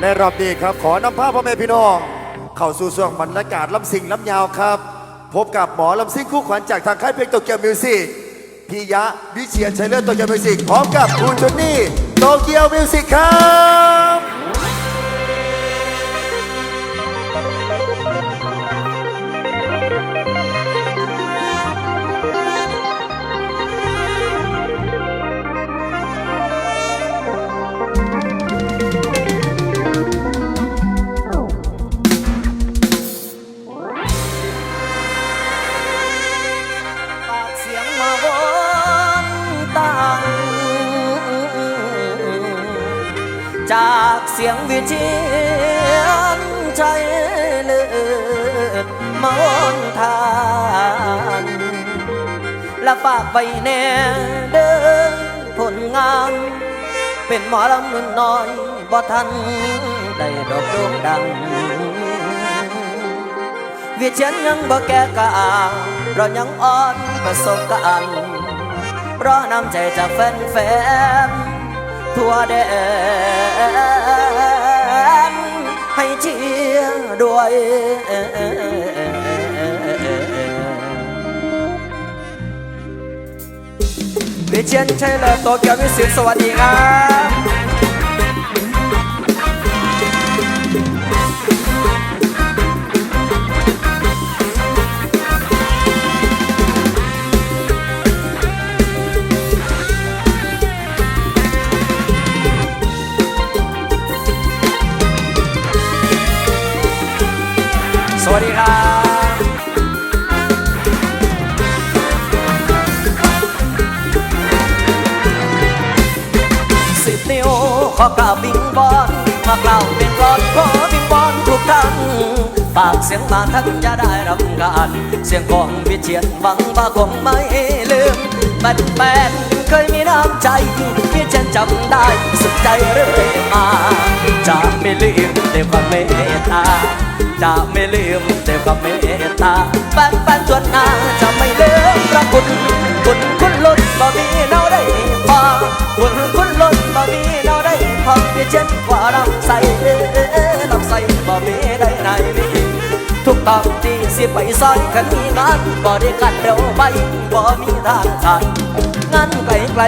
ในรอบนี้ครับ ขอนำภาพพ่อแม่พี่น้อง เข้าสู่ช่วงบรรยากาศลำสิงลำยาวครับ พบกับหมอลำสิ่งคู่ขวัญจากทางค่ายเพลงโตเกียวมิวสิกพี่ยะวิเชียรชัยเลิศโตเกียวมิวสิกพร้อมกับคุณจุนนี่โตเกียวมิวสิกครับ เสียงวิเชียนใจเลือดมองทานและฝากไปแน่เดินผลงาน เป็นหมอลำนุ่นน้อยบ่ทันได้ดอกโด่งดังวิเชียนยังบ่แก่กาเรายังอ่อนประสบการณ์เพราะน้ำใจจากแฟนๆทั่วแดน ให้เชียร์ด้วยวิเชียนใช่เลยโตเกียวมิวสิกสวัสดีครับ มาท่านจะได้รับงานเสียงของวิเชียนหวังว่าคงไม่ลืมบันแปนเคยมีน้ำใจวิเชียนจำได้สุดใจเรื่อยมาจะไม่ลืมแต่ความเมตตาจะไม่ลืมแต่ความเมตตาแฟนแฟนจวนหน้าจะไม่ลืมพระคุณคุณคุณล้นบ่มีเนาได้พอคุณคุณล้นบ่มีเนาได้พอที่เช่นกว่าลำใสลำใสบ่มีได้ไหนมี ทุกตอนที่สิไปซอยคันมีงานบ่ได้กันเร็วไปบ่มีทางทางงานไกลไกล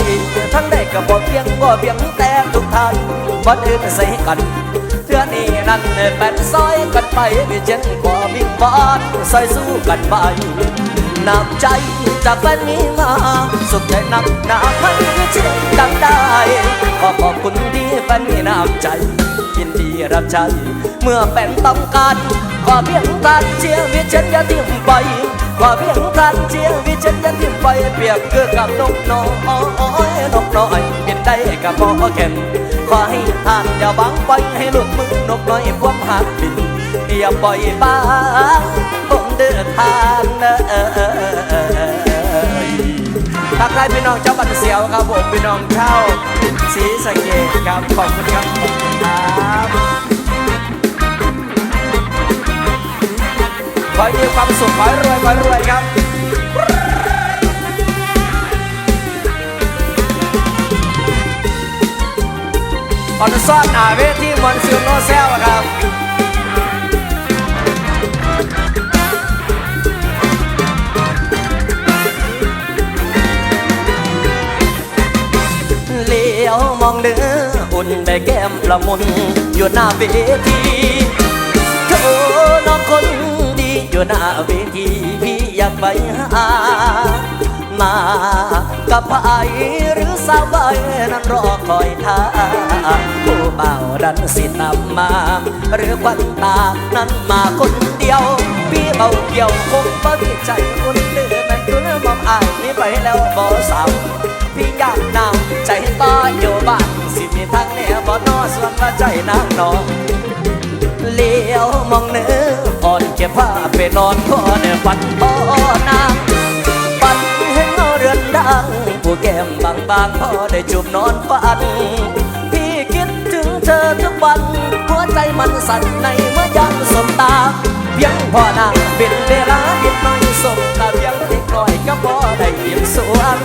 ทั้งได้กับบ่เพียงบ่เพียงแต่ทุกทางบ่อื่นใส่กันเทื่อนี้นั่นเป็นซอยกันไปมีเช่นกว่าวิ่งบอนซอยสู้กันไปน้ำใจจากแฟนมีมาสุขใจนักหนาให้เช่นดังได้ขอขอบคุณที่แฟนมีน้ำใจยินดีรับใช้เมื่อเป็นต้องการ ขอเพียงการเชียร์วิเชนย่าทิ้งไปขอเพียงการเชียร์วิเชนย่าทิ้งไปเปรียบคือกับนกน้อยนกน้อยบินได้กับพอแก่นขอให้ทานอย่าบังไปให้หลูกมือนกน้อยพวงหักบินอย่าปล่อยบ้างผมเดินทางเอยทักทายพี่น้องเจ้าบันเสียวครับผมพี่น้องเช่าสีสเกตครับขอบคุณครับ ขอบคุณครับขอให้มีความสุขขอให้รวยขอให้รวยครับออนซอนหน้าเวทีมอนซิลโนเซลครับเลี้ยวมองเดืออุ่นแบแก้มละมุนอยู่หน้าเวทีโธ่น้องคน อยู่หน้าเวทีพี่อยากไปหา มากับไผหรือสาวใบนั้นรอคอยท่าผู้เบาดันสิตามมา หรือควันตานั้นมาคนเดียว พี่เบาเกี่ยวคงบ่มีใจคนเดือแม่นคุณมองอายนี่ไปแล้วบ่สาวพี่อยากนำใจต่ออยู่บ้านสิมีทางแนวบ่นอส่วนว่าใจนางนองเลี้ยวมองเนื้อ อ่อนเก็บผ้าไปนอนขอเนื้อฝันพอนางฝันเห็นเงาเรือนดัง ผู้แก้มบางบางๆพอได้จูบนอนฝัน พี่คิดถึงเธอทุกวัน หัวใจมันสั่นในเมื่อยามสบตาเพียงพอนางเป็นเวลาเด็กน้อยสบตาเพียงเด็กน้อยก็พอได้เพียงสวน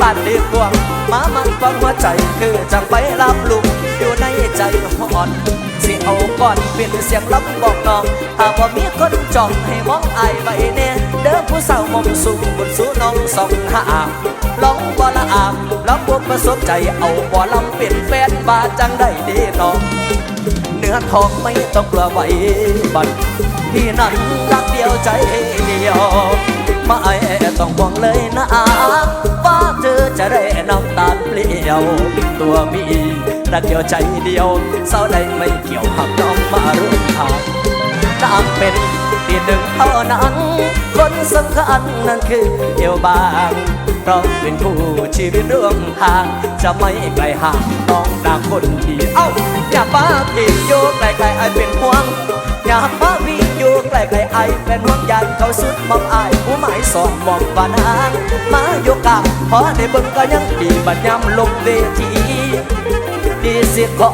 บ้านเดือกวงมามันฟังหัวใจคือจังไปรับลุกอยู่ในใจหอน สิเอาก่อนเป็นเสียงรับบอกน้องหากว่ามีคนจ้องให้มองอายไว้แน่เด้อผู้สาวมองสูงบนสูน้องสองหาลองบ่ละอามลองบ่ประสบใจเอาบ่ลำเป็นแฟนบาจังได้เดีน้องเนื้อทองไม่ต้องกลัวไว้บัดพี่นั้นรักเดียวใจเดียวมาไม่ต้องห่วงเลยนะอาว่าเธอจะได้น้ำตาเปลี่ยวตัวมี รักเดียวใจเดียวเศร้าใดไม่เกี่ยวหักน้องมาเรื่องทางนางเป็นที่หนึ่งเท่านั้นคนสำคัญนั่นคือเอวบางเพราะเป็นคู่ชีวิตร่วมทาง จะไม่ไกลห่างน้องนางคนดีเอ้าอย่าป้าพี่อยู่ใกล้ๆไอเป็นห่วงอย่าป้าพี่อยู่ใกล้ๆไอเป็นห่วงยันเขาสุดมองอายผู้หมายสอนมองบานางมาอยู่กลางพอได้เบิ่งก็ยังดีบัดยำลงเวที ดีสิขอ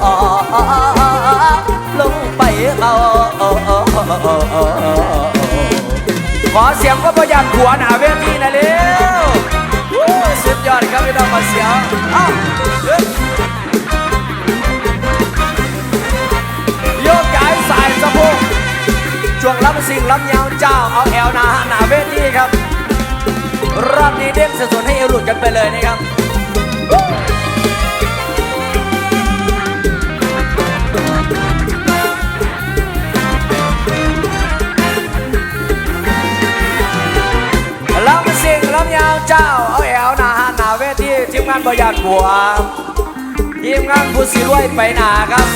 ลงไปเอาขอเสียงก็ประหยัดหัวหนาเวทีนะเร็วสุดยอดครับพี่น้องมาเสียวเอ้าเฮ้ยโยกย้ายสายสะโพกช่วงลำสิ่งลำยาวเจ้าเอาแอลนาหนาเวทีครับรอบนี้เด้งสุดๆให้เอวหลุดกันไปเลยนะครับ เจ้าเอาแอวหนาหานาเวทีทีมงานประหยัดบัวทีมงานผู้สิรวยไปหนาครับ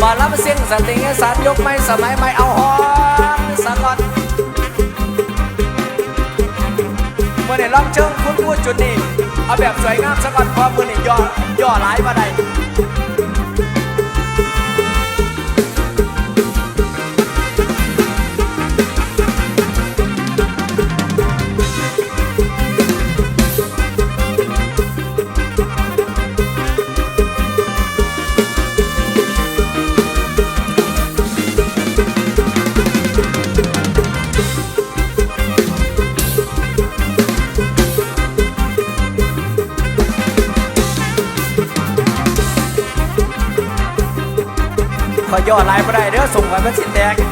บอลลำสิ่งสติงสัตว์ยกไม่สมัยไม่เอาหอนสักก่อนเมื่อไหร่ลองเชิงคุณพูดจุดนี้ เอาแบบสวยงามสักก่อนเพราะมื่อนี้ย่อย่อหลายมาได้ ยอย่อลายมาได้เด้อส่งไปเป็นสินแตก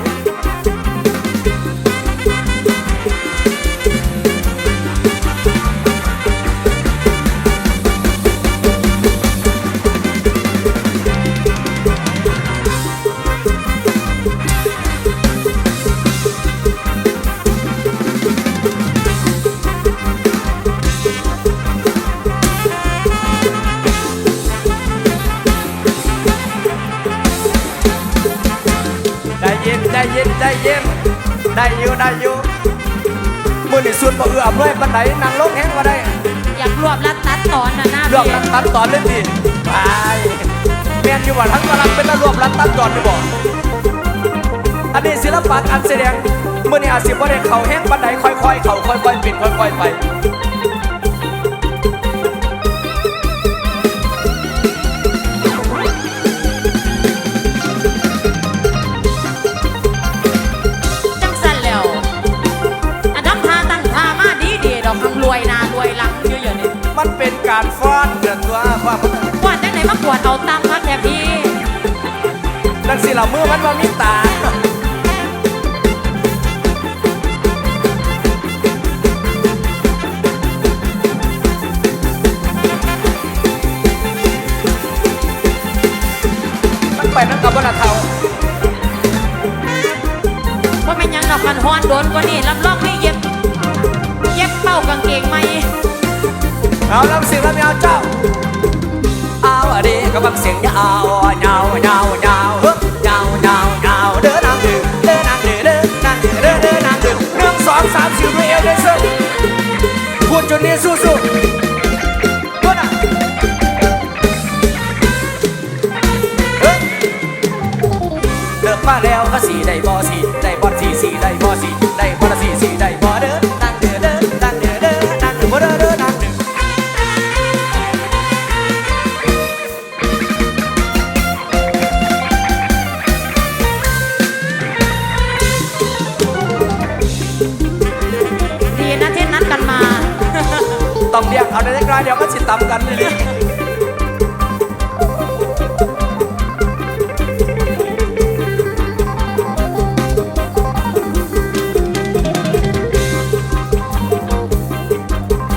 าจสิบ่ได้เข่าแห้งปันไหนค่อยๆ เข่าค่อยๆปิดค่อยๆไปจังสันแล้วอันทำทาตั้งทามาดีดีๆดอกคำรวยนารวยหลังเยอะๆนี่มันเป็นการฟ้อนเดือนตัวว่ากวาดจังไหนมากวาดเอาตามพักแค่พี่ดังสิเรามือมันว่ามีตา ไปนั่งกับบนเทาเพราะไม่นหยังดอกกันฮอนโดนกว่านี่รับรองนี่เย็บ เย็บเป้ากางเกงไหมเอาลำเสียงลำยาวเจ้าเอาอะดีกับบังเสียงยาวยาวยาวยาวเฮ้ยยาวยาวยาวเดินนางดื้อเดินนางดื้อเดินนางดื้อเดินเดินนางดื้อหนึ่งสองสามสี่ด้วยเอวด้วยเส้นพูดจนนี้สู้สู้ มาแล้วก็สีได้บอสีได้บอสีสีได้บอสีได้บอสีสีได้บอเด้อนั่งเด้อเด้อนั่งเด้อเด้อนั่งเด้อบ่เด้อเด้อนั่งเด้อดีนะที่นัดกันมา ต้องเรียกเอาในกลางเดี๋ยวก็สิตำกันเลย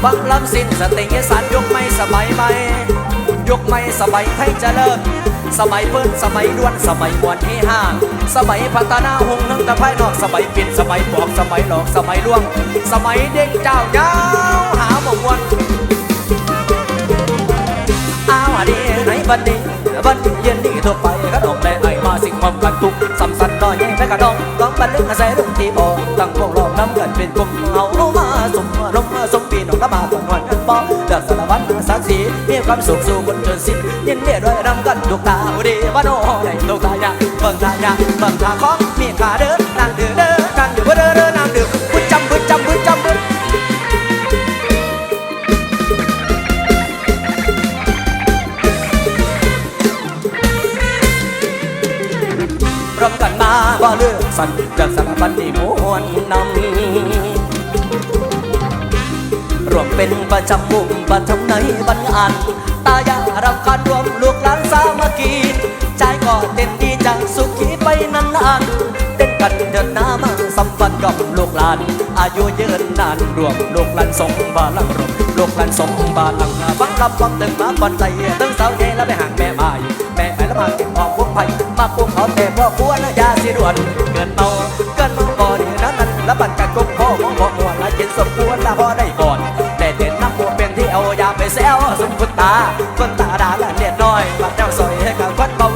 สตริงอีสานยุคใหม่สมัยใหม่ยุคใหม่สมัยไทยเจริญสมัยเพิ่นสมัยด้วนสมัยมวนที่ห้าสมัยพัฒนาหงนึงต่ภายนอกสมัยปิดสมัยปอกสมัยหลอกสมัยล่วง สมัยเด็กเจ้าเจ้าหาบ่มวนอาวอันนี้ในบันนี้บันเย็นดีทั่วไปก็ดอกได้ไอมาสิ่งความกันทุกสำสันน้อยใหญ่แม่กระดองต้องบันลึกอาศัยรุ่งที่บ่ตั้งพวกล้อมน้ำกันเป็นกลุ่มเอามา ความสุขสู่บนจนสิ้นยินเดีด้วยรำกันทุกตาดีว่าโน้ได้ทุกตายาเบิ่งตายาเบิ่งตาของมีขาเด้อนางเด้อเด้อนางเด้อเด้อเด้อนางเด้อบุญจำบุญจำบุญจำบุญรวมกันมาว่าเลือกสันเลือกสารพันที่มวลนำ เป็นประจำมุมประทำในบรรอัน ตายารำการรวมลูกหลานสามัคคีใจก็เต้นดีจังสุขีไปนานๆเต้นกันเดินหน้ามาสัมพันธ์กับลูกหลาน อายุยืนนานรวมลูกหลานสมบาลังรวมลูกหลานสมบาลังฟังรับฟังตึงมาบอนใจตึงสาวใหญ่แล้วไปห่างแม่ไม้แม่ไปแล้วมาเก็บของพวกไผ่มาพวกเขาแต่พ่อควรยาสิด่วนเกินเมาเกินเมาบ่ดีนั้นนั้นแล้วบันกันกุ๊กพ่อมองบอก ตาคนตาดาและเลียดน้อยบัดเจ้าซอยให้กับคนเบา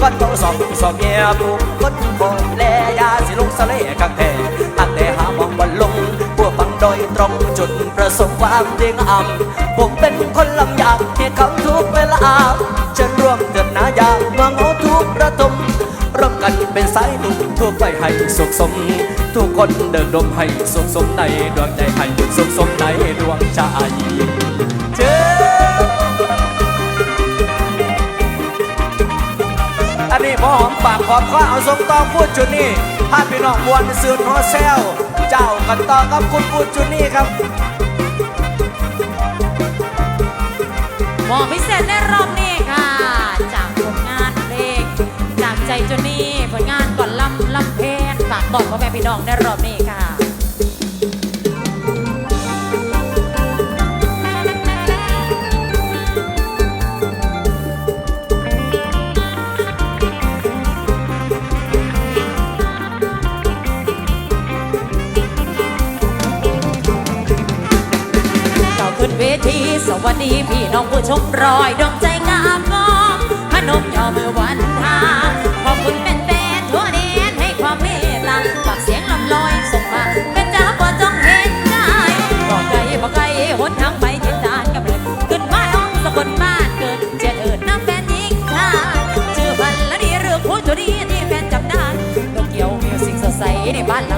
คนเบาสองสองเมียผูกคนบ่แลยาสิลงสะเลกังแท้ตั้งแต่หามองบนลงพวกฟังโดยตรงจุดประสบความเดียงอ่ำผมเป็นคนลำยากเหตุคำทุกเวลาฉันร่วมเดินหน้ายากมื่อเหงาทุกระทมร่วมกันเป็นสายนุ่มทั่วไปให้สุขสม ทุกคนเดินดมให้สุขสมในดวงใจให้สุขสมในดวงใจเจอ ขอบข้อเอาสมตองพูดจุดนี้ถ้าพี่น้องมวนซืนฮอเซลเจ้ากันต่อกับคุณพูดจุดนี้ครับมอพิเศษในรอบนี้ค่ะ จากผลงานเพลงจากใจจุนี่ผลงานก่อนลำลำเพนฝากบอกพ่อแม่พี่น้องในรอบนี้ค่ะ ขึ้นเวที สวัสดีพี่น้องผู้ชมรอยดวงใจงามงามพนมยอมือวันทาขอบคุณเป็นแฟนทั่วแดนให้ความเมตตาฝากเสียงลำลอยส่งมาเป็นจ้าบ่จ้องเห็นใจบอกไกลบอกไกลหนทางไปเจ็ดด้านกับเลยขึ้นมาน้องสะกดบ้านเกิดเจ็ดเอิดน้ำแฟนยิงชาชื่อพันและดีเรื่องผู้จุดีที่แฟนจำได้โตเกียวมิวสิกสดใสในบ้านหลัง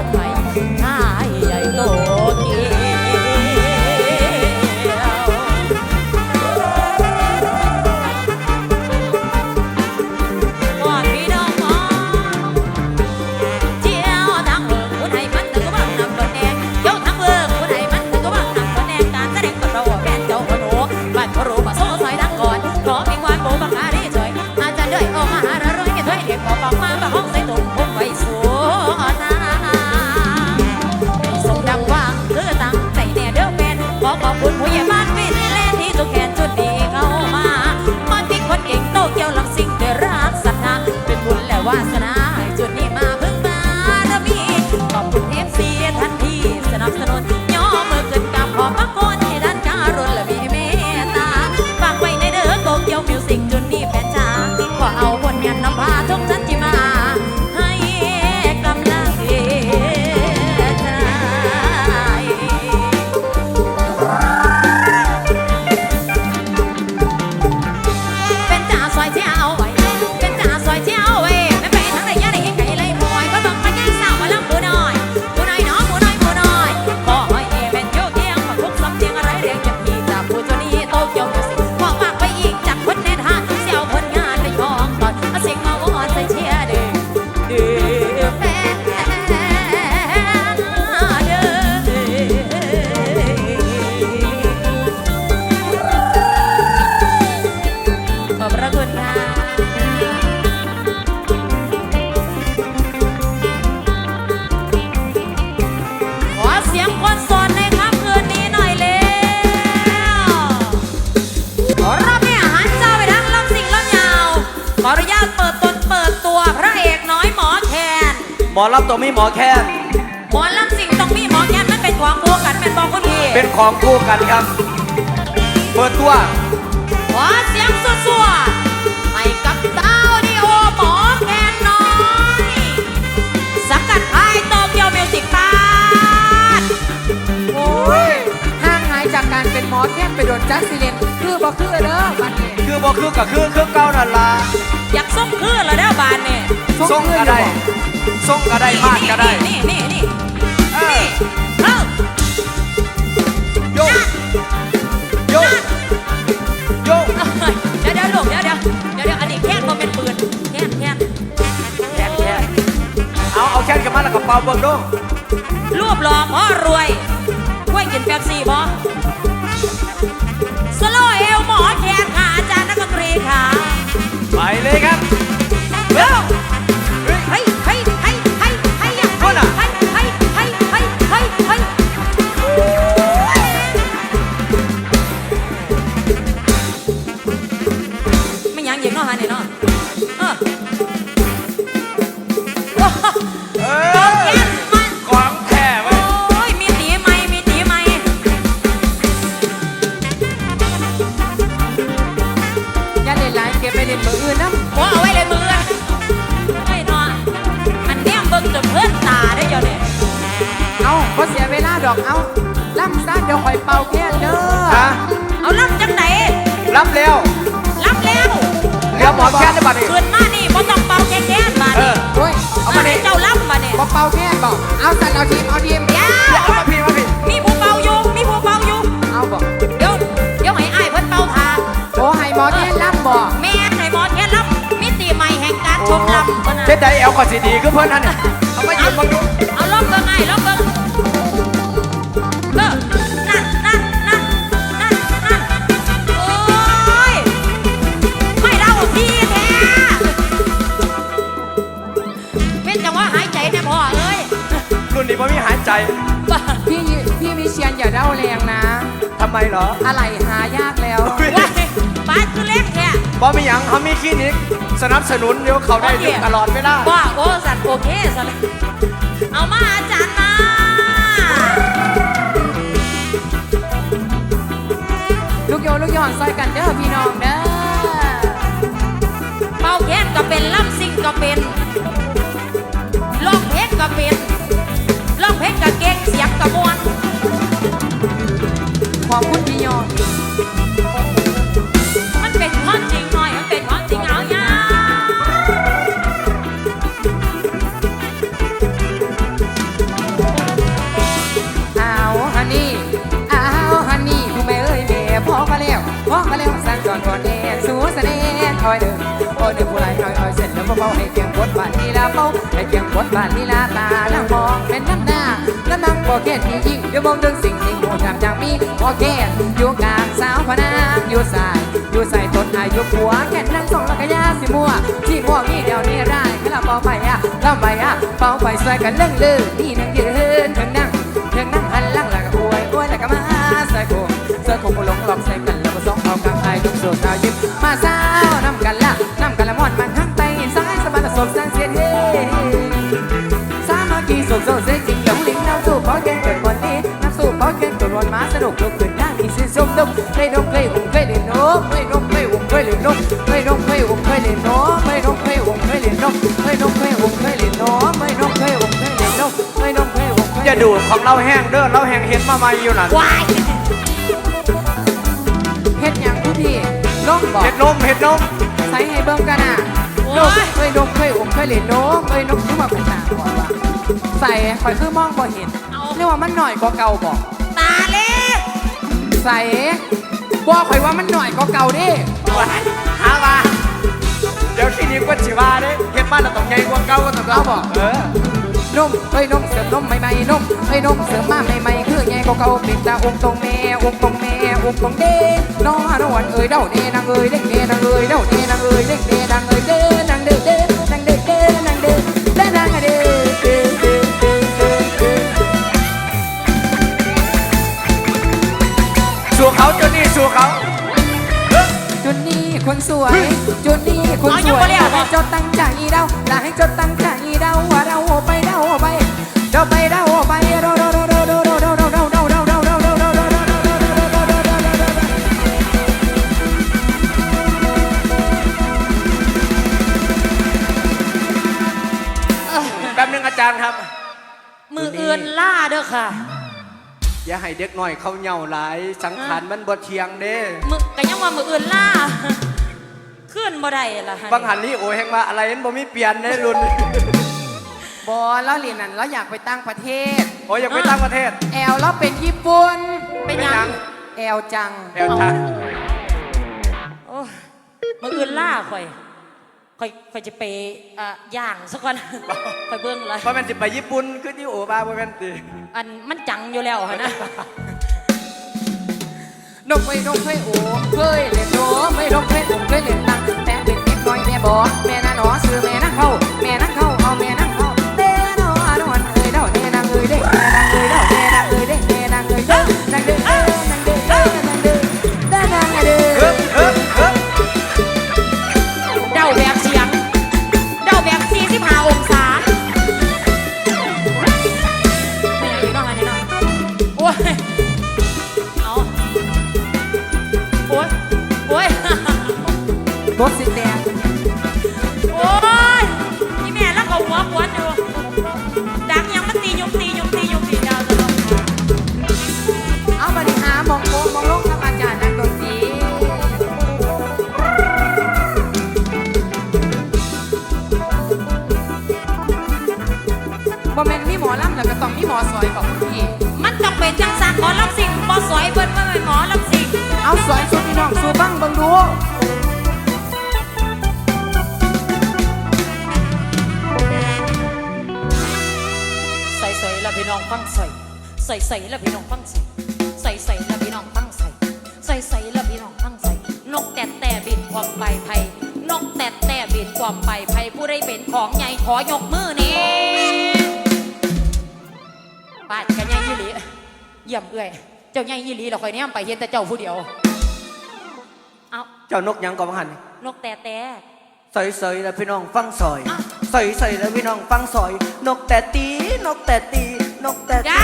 วาสนาจุดนี้มาเพิ่งมารมีขอบคุณเอฟซีทันทีสนับสนุน หมอลำตัวมีหมอแคนหมอลำสิ่งต้องมีหมอแคนมันเป็นของพวกกันเป็นบอกคุณพี่เป็นของคู่กันครับ เปิดตัว ขอเสียงสัวๆให้กับดาวดิโอหมอแคนน้อยสังกัดไทยโตเกียวมิวสิกบาร์โอ้ยห่างหายจากการเป็นหมอแค่นไปโดนจัสซิเลนคือบ่คือเด้อบัดนี้คือบ่คือกับคือคือเก่านั่นล่ะ อยากส่งคืนแล้วเด้อบานนี่ส่งก็ได้ส่งก็ได้พลาดก็ได้ นี่นี่นี่เออนี่เอ้าโยกโยกโยกเดี๋ยวเดี๋ยวลูกเดี๋ยวเดี๋ยวเดี๋ยวเดี๋ยวอันนี้แค่นมันเป็นปืนแค่นแค่นแคนแคนเอาเอาแคนกันมาแล้วกับเป่าเบิ่งดูรวบหล่อพ่อรวยกล้วยกินแป๊บซี่บ่ เลยครับ ล่นมืออื่นนะหัวเอาไว้เลยมือไอ้ยเนาะอันเนี้ยเบิ่งจนเพื่อนตาได้เดี๋ยวนี้เอาบ่เสียเวลาดอกเอาล่ำซ่าเดี๋ยวคอยเป่าแค่เด้อฮะเอาล่ำจังไหนรับเร็วล่ำแล้วเดี๋ยวหมอแคนได้บัดนี้คืนมานี่บ่ต้องเป่าแค่ๆมาเอนี่อ โอ้ยเอามานี่ให้เจ้าล่ำมาเนี่ยบ่เป่าแค่บอกเอาสันเอาทีมเอาทีมยาเดี๋ยวเอามาพี่มาพี่มีผู้เป่าอยู่มีผู้เป่าอยู่เอาบอกเดี๋ยวเดี๋ยวให้อ้ายเพิ่นเป่าทาโอ้ให้หมอแค่ล่ำบอกแม่ การชมล่ำพุ่น่ะเช็ดไดเอลกอสิดีคือเพิ่นนั่นเนี่ยเอามาหยิบมาดูเอาลองเบิ่งไอ้ลองเบิ่งเออนั่นนั่นนั่นนั่นนั่นโอ้ยไม่เล่าทีแท้เป็นจังว่าหายใจแน่พ่อเอ้ยรุ่นนี้บ่มีหายใจ พี่พี่วิเชียนอย่าเด้าแรงนะทำไมเหรอ อะไรหา บ่มีหยังเขามีคลินิกสนับสนุนเดี๋ยวเขาได้ดึงตลอดเวลาว่าโอ้สัตว์โอเคสัตว์เลยเอามาอาจารย์มาลูกโยนลูกหย่อนซอยกันเด้อพี่น้องเด้อเป่าแค้นก็เป็นล่ำซิ่งก็เป็นร้องเพลงก็เป็นร้องเพลงก็เก่งเสียงก็ม่วนขอบคุณพี่โย คอยเดินโอ้ยเดินผู้ไรคอยคอยเส้นแล้วเบาให้เพียงบทบาทลีลาเบาให้เพียงบทบาทลีลาตาแล้วมองเป็นน้ำหน้าแล้วมังโอเคที่ยิ่งเดี๋ยวมองถึงสิ่งที่งดงามอย่างมีโอเคอยู่กลางสาวพนางอยู่สายอยู่ใส่ต้นอายุผัวแก่นั่งสองล้วก็ยาสิมัวที่ม่วงนี่เดียวนี่ได้ให้เราเป่าไปอะเป่าไปอะเป่าไปสวยกันเรื่องลือนี่นั่งยืนถึงนั่งถึงนั่งหันหลังแล้วก็อวยอวยแล้วก็มาใส่โคใส่โคงก็หลงหลอกใส่กัน ก็สองเอากลางไอ้ทุกส่วนเอายิ้มมาสาวนำกันละนำกันละมอนมันทั้งไปซ้ายสะบัดสบสังเสียเฮสามัคคีสุขโซเซจริงหลงลิงน้ำสู้เพราะแกงเกิดวันนี้น้ำสู้เพราะแกงเกิดวันมาสนุกลุกขึ้นได้ามีสิ้นสุดดุเคยนกเคยวงเคยเล่นนกเคยนกเคยวงเคยเล่นนกเคยนกเคยวงเคยเล่นนกเคยนกเคยวงเคยเล่นนกเคยนกเคยวงเคยเล่นนกเคยนกเคยวงเคยเล่นนกเคยนกเคยวงเคยอย่าดูของเราแห้งเด้อเราแห้งเห็นมาใหม่อยู่นั่น เฮ็ดหยัง พี่น้องบอกเห็ดนมเห็ดนมใส่ให้เบิ่งกันน่ะนกเคยนกเคยวงเคยเล่นนกเคยนกคือว่าเป็นตาก่อนว่าใส่ข่อยคือมองบ่เห็นเรียกว่ามันหน่อยกว่าเก่าบอกตาเล็กใส่บอกข่อยว่ามันหน่อยกว่าเก่าดิว้ายหามาเดี๋ยวคลินิกเพิ่นสิว่าเด้เฮ็ดมาแล้วต้องใหญ่กว่าเก่าก็ต้องเอาบอกเออนมเอ้ยนมเสริมนมใหม่ๆนมเอ้ยนมเสริมมาใหม่ๆคือไงก็เก่าเป็นตาองค์ตรงแม่องค์ตรงแม่ องค์ตรงเด้น้องนวลเอ้ยเด้าเด้นางเอ้ยเด้งเด้นางเอ้ยเด้าเด้นางเอ้ยเด้งเด้นางเอ้ยเด้นางเด้เด้นางเด้เด้นางเด้เด้นางเด้เด้เด้เด้เด้เด้สู่เขาจนนี่สู่เขาจนนี่คนสวยจุดนี้คุณเอาสวยแล้วบ่ให้จดตั้งใจเดาและให้เจดตั้งใจเดาว่าเราไป จารย์ครับ มืออื่นล่าเด้อค่ะ อย่าให้เด็กน้อยเขาเหย่าหลาย สังขารมันบ่เทียงเด้มือก็ยังว่ามืออื่นล่าขึ้นบ่ได้ล่ะฮะบางหันนี่โอ้ยแหงว่าอะไรนั้นบ่มีเปลี่ยนในรุ่นบอแล้วเรียนนั้นเราอยากไปตั้งประเทศโอ้ยอยากไปตั้งประเทศ แอลเราเป็นญี่ปุ่นเป็นหยังแอลจังแอลจังโอ้ยมืออื่นล่าข่อย ข่อยข่อยจะไปอะย่างสักวันข่อยเบิ่งเลยเพราะมันสิไปญี่ปุ่นคือที่โอบาบ่แม่นติอันมันจังอยู่แล้วฮะนะ นกไม่นกเคยโอเคยเล่นโนไม่นกเคยโอเคยเล่นตังแต่เป็นเด็กน้อยแม่บอแม่น่าหนอซื้อแม่ บ่แม่นมีหมอลำแล้วก็ต้องมีหมอสวยบอกพี่ มันต้องเป็นจังสันหมอลำสิงบอสวยเบิ้ลว่าเป็นหมอลำสิงเอาสวยสุดพี่น้องสู้บ้างเบิ่งดูใส่ใส่ละพี่น้องฟังใส่ใส่ใส่ละพี่น้องฟังใส่ใส่ใส่ละพี่น้องฟังใส่ใส่ใส่ละพี่น้องฟังใส่นกแต่แต่บินความไปไพนกแต่แต่บินความไปไพผู้ได้เป็นของใหญ่ขอยกมือนี่ ปาดกันใหญ่ยี่หลีเยี่ยมเอ้ยเจ้าใหญ่ยี่หลีเราคอยแนมไปเห็นแต่เจ้าผู้เดียว เอาเจ้านกหยังก่อนบังหันนกแต่แต่ใส่ใส่แล้วพี่น้องฟังซอยอ้าวใส่ใส่แล้วพี่น้องฟังซอย นกแต่ตี นกแต่ตี นกแต่ตียา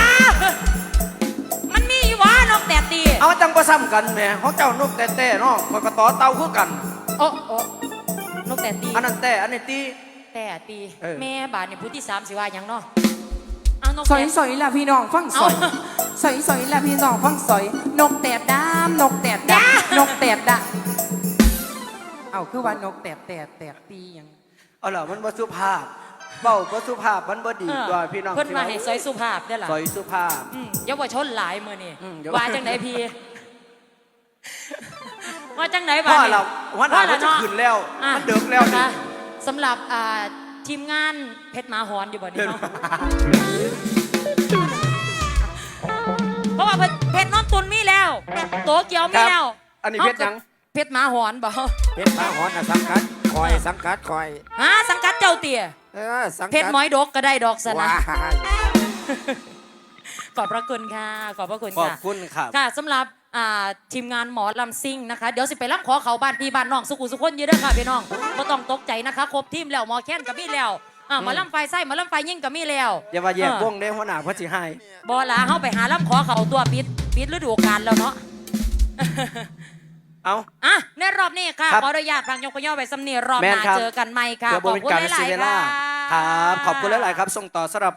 มันมีอยู่วะนกแต่ตีเอาจังประซ้ำกันแหม่ของเจ้านกแต่แต่เนาะมันก็ต่อเตาคือกัน โอ้โอ้นกแต่ตีอันนั้นแต่อันนี้ตี แต่ตี เออ แม่บาทเนี่ยผู้ที่สามสิว่าหยังเนาะเอา นกสอยแต่สอยละพี่น้องฟังสอยเอาสอยสอยละพี่น้องฟังสอย นกแตดดามนกแตดดามนกแตดดาเอาคือว่านกแตดแตดแตดตีหยังเอาล่ะมันบ่สุภาพเบ้าบ่สุภาพมันบ่ดีเออตัวพี่น้องเพิ่นมาให้ซอยสุภาพได้อล่ะซอยสุภาพอืมเยาวชนหลายมือนี่อืมเยาวว่าจังไหนพี่ว่าจังไหนพ่บ้าอเราวันหน้ามันจะเนาะขึ้นแล้วอะมันเดิกแล้วนะนี่คะสำหรับอ่า ทีมงานเพชรหมาหอนอยู่บ่นี้เนาะเพราะว่าเพชรเพชรน้องตุนมีแล้ว โตเกียวมีแล้วอันนี้เพชรหยัง เพชรหมาหอนบ่เพชรพาหอนนะสังกัดคอยสังกัดคอยฮะสังกัดเจ้าเตี่ยเออสังกัดเพชรหมอยดกก็ได้ดอกสนะว้ายขอบพระคุณค่ะ ขอบพระคุณขอบค่ะ คุณครับ ค่ะสำหรับอ่าทีมงานหมอลำซิ่งนะคะ เดี๋ยวสิไปรับขอเขาบ้านพี่บ้านน้องสุขุสุขคนเยอะเด้อค่ะพี่น้องก็ต้องตกใจนะคะครบทีมแล้วหมอแค้นกับมีแล้วอ่าหมอลำไฟไส้หมอลำไฟยิ่งกับมีแล้วอย่าว่าแยกเออวงได้หัวหน้าเพราะสิให้บอลาเฮาไปหาลำขอเขาตัวปิดปิดฤดูกาลแล้วเนาะเอาอะในรอบนี้ค่ะครับขออนุญาตพังยกขย่อไปสำเนียรอบแม่หนน้าครับเจอกันใหม่ค่ะเพื่อขบ่อบเป็นคุณการหลายเสียเวๆลาค่ะครับขอบคุณหลายๆครับ ส่งต่อสำหรับ